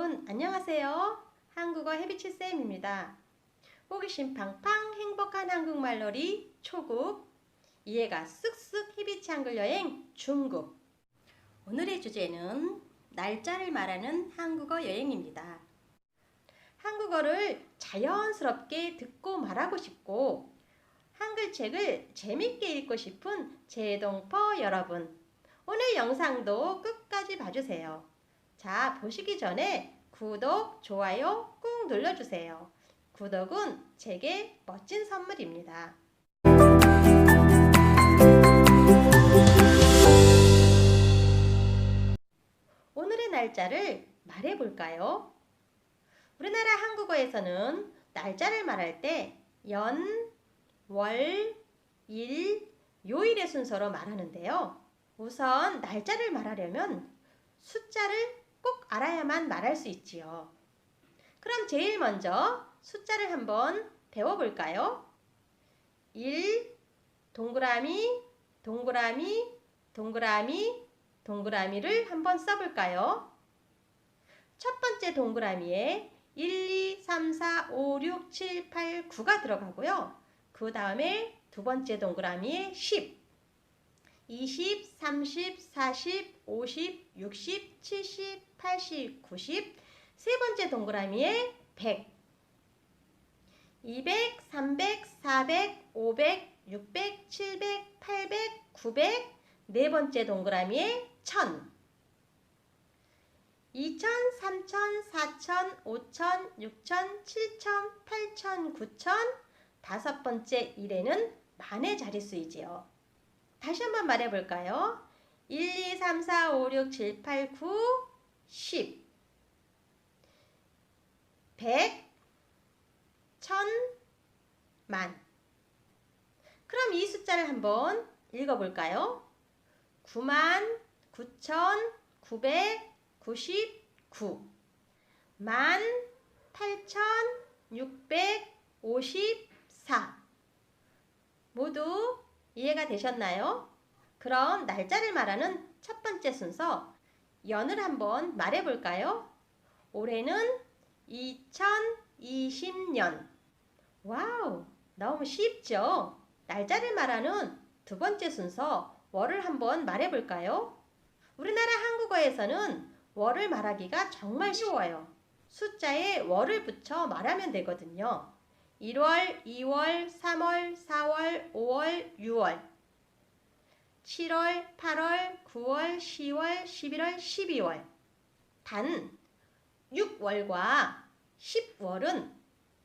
여러분 안녕하세요. 한국어 해비치쌤입니다. 호기심 팡팡 행복한 한국말놀이 초급 이해가 쓱쓱 해비치 한글 여행 중급 오늘의 주제는 날짜를 말하는 한국어 여행입니다. 한국어를 자연스럽게 듣고 말하고 싶고 한글 책을 재밌게 읽고 싶은 제동퍼 여러분 오늘 영상도 끝까지 봐주세요. 자, 보시기 전에 구독, 좋아요 꾹 눌러주세요. 구독은 제게 멋진 선물입니다. 날짜를 말해볼까요? 우리나라 한국어에서는 날짜를 말할 때 연, 월, 일, 요일의 순서로 말하는데요. 우선 날짜를 말하려면 숫자를 꼭 알아야만 말할 수 있지요. 그럼 제일 먼저 숫자를 한번 배워볼까요? 1, 동그라미, 동그라미, 동그라미, 동그라미를 한번 써볼까요? 첫 번째 동그라미에 1, 2, 3, 4, 5, 6, 7, 8, 9가 들어가고요. 그 다음에 두 번째 동그라미에 10, 20, 30, 40, 50, 60, 70, 80, 90, 세 번째 동그라미에 100, 200, 300, 400, 500, 600, 700, 800, 900, 네 번째 동그라미에 1000, 2000, 3000, 4000, 5000, 6000, 7000, 8000, 9000, 다섯 번째 1에는 만의 자릿수이지요. 다시 한번 말해볼까요? 1, 2, 3, 4, 5, 6, 7, 8, 9, 10 100 1000 만 그럼 이 숫자를 한번 읽어볼까요? 9만 9,999 만 8,654 모두 이해가 되셨나요? 그럼 날짜를 말하는 첫 번째 순서 연을 한번 말해 볼까요? 올해는 2020년. 와우, 너무 쉽죠? 날짜를 말하는 두 번째 순서 월을 한번 말해 볼까요? 우리나라 한국어에서는 월을 말하기가 정말 쉬워요. 숫자에 월을 붙여 말하면 되거든요. 1월, 2월, 3월, 4월, 5월, 6월, 7월, 8월, 9월, 10월, 11월, 12월. 단 6월과 10월은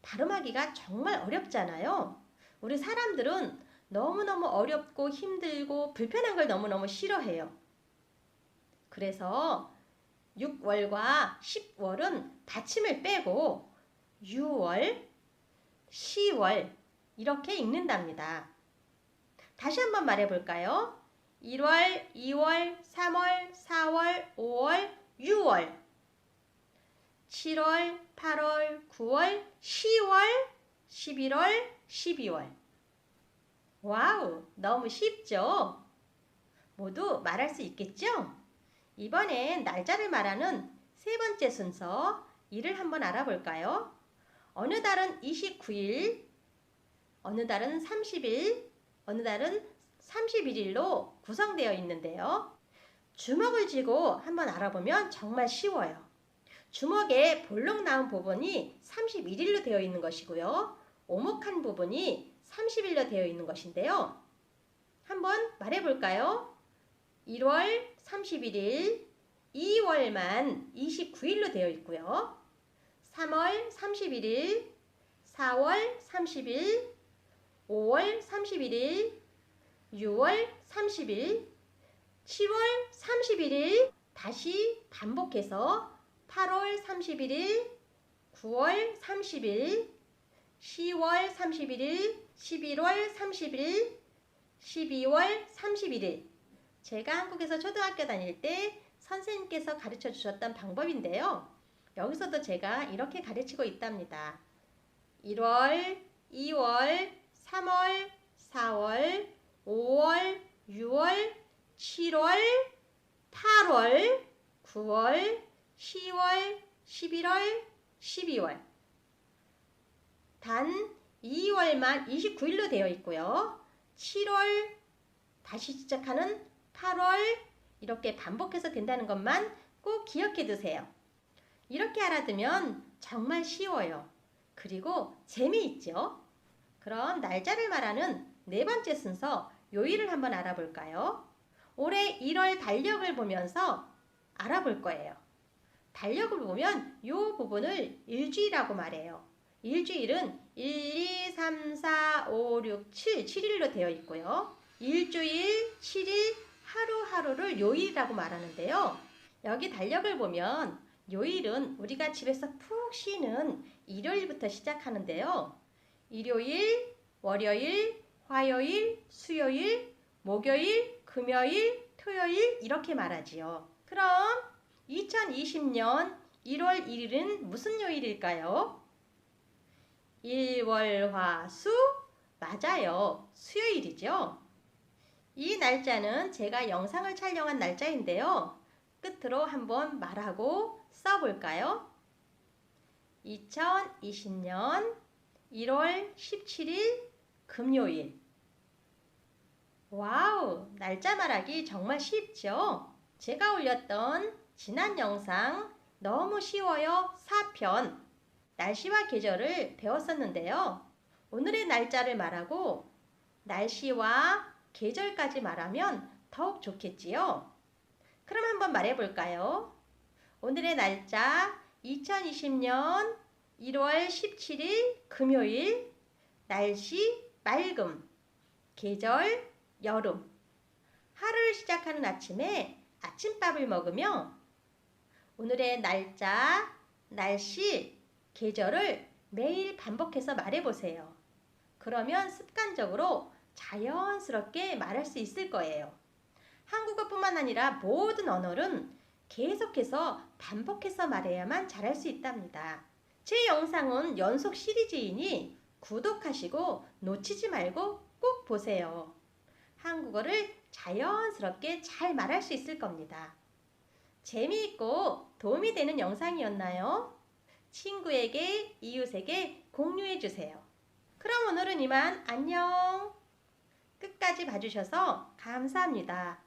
발음하기가 정말 어렵잖아요. 우리 사람들은 너무너무 어렵고 힘들고 불편한 걸 너무너무 싫어해요. 그래서 6월과 10월은 받침을 빼고 6월, 10월 이렇게 읽는답니다. 다시 한번 말해 볼까요? 1월, 2월, 3월, 4월, 5월, 6월 7월, 8월, 9월, 10월, 11월, 12월 와우, 너무 쉽죠? 모두 말할 수 있겠죠? 이번엔 날짜를 말하는 세 번째 순서 일을 한번 알아볼까요? 어느 달은 29일, 어느 달은 30일, 어느 달은 31일로 구성되어 있는데요. 주먹을 쥐고 한번 알아보면 정말 쉬워요. 주먹에 볼록 나온 부분이 31일로 되어 있는 것이고요. 오목한 부분이 30일로 되어 있는 것인데요. 한번 말해볼까요? 1월 31일, 2월만 29일로 되어 있고요. 3월 31일, 4월 30일, 5월 31일, 6월 30일, 7월 31일 다시 반복해서 8월 31일, 9월 30일, 10월 31일, 11월 30일, 12월 31일 제가 한국에서 초등학교 다닐 때 선생님께서 가르쳐 주셨던 방법인데요. 여기서도 제가 이렇게 가르치고 있답니다. 1월, 2월, 3월, 4월, 5월, 6월, 7월, 8월, 9월, 10월, 11월, 12월. 단 2월만 29일로 되어 있고요. 7월 다시 시작하는 8월 이렇게 반복해서 된다는 것만 꼭 기억해 두세요. 이렇게 알아두면 정말 쉬워요. 그리고 재미있죠? 그럼 날짜를 말하는 네 번째 순서 요일을 한번 알아볼까요? 올해 1월 달력을 보면서 알아볼 거예요. 달력을 보면 이 부분을 일주일이라고 말해요. 일주일은 1, 2, 3, 4, 5, 6, 7, 7일로 되어 있고요. 일주일, 7일, 하루하루를 요일이라고 말하는데요. 여기 달력을 보면 요일은 우리가 집에서 푹 쉬는 일요일부터 시작하는데요. 일요일, 월요일, 화요일, 수요일, 목요일, 금요일, 토요일 이렇게 말하지요. 그럼 2020년 1월 1일은 무슨 요일일까요? 일월화수 맞아요. 수요일이죠. 이 날짜는 제가 영상을 촬영한 날짜인데요. 끝으로 한번 말하고 써볼까요? 2020년 1월 17일 금요일. 와우, 날짜 말하기 정말 쉽죠? 제가 올렸던 지난 영상 너무 쉬워요 4편 날씨와 계절을 배웠었는데요. 오늘의 날짜를 말하고 날씨와 계절까지 말하면 더욱 좋겠지요. 그럼 한번 말해볼까요? 오늘의 날짜 2020년 1월 17일 금요일 날씨 맑음 계절 여름 하루를 시작하는 아침에 아침밥을 먹으며 오늘의 날짜, 날씨, 계절을 매일 반복해서 말해보세요. 그러면 습관적으로 자연스럽게 말할 수 있을 거예요. 한국어뿐만 아니라 모든 언어는 계속해서 반복해서 말해야만 잘할 수 있답니다. 제 영상은 연속 시리즈이니 구독하시고 놓치지 말고 꼭 보세요. 한국어를 자연스럽게 잘 말할 수 있을 겁니다. 재미있고 도움이 되는 영상이었나요? 친구에게, 이웃에게 공유해 주세요. 그럼 오늘은 이만 안녕! 끝까지 봐주셔서 감사합니다.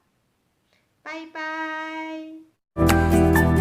바이바이! Música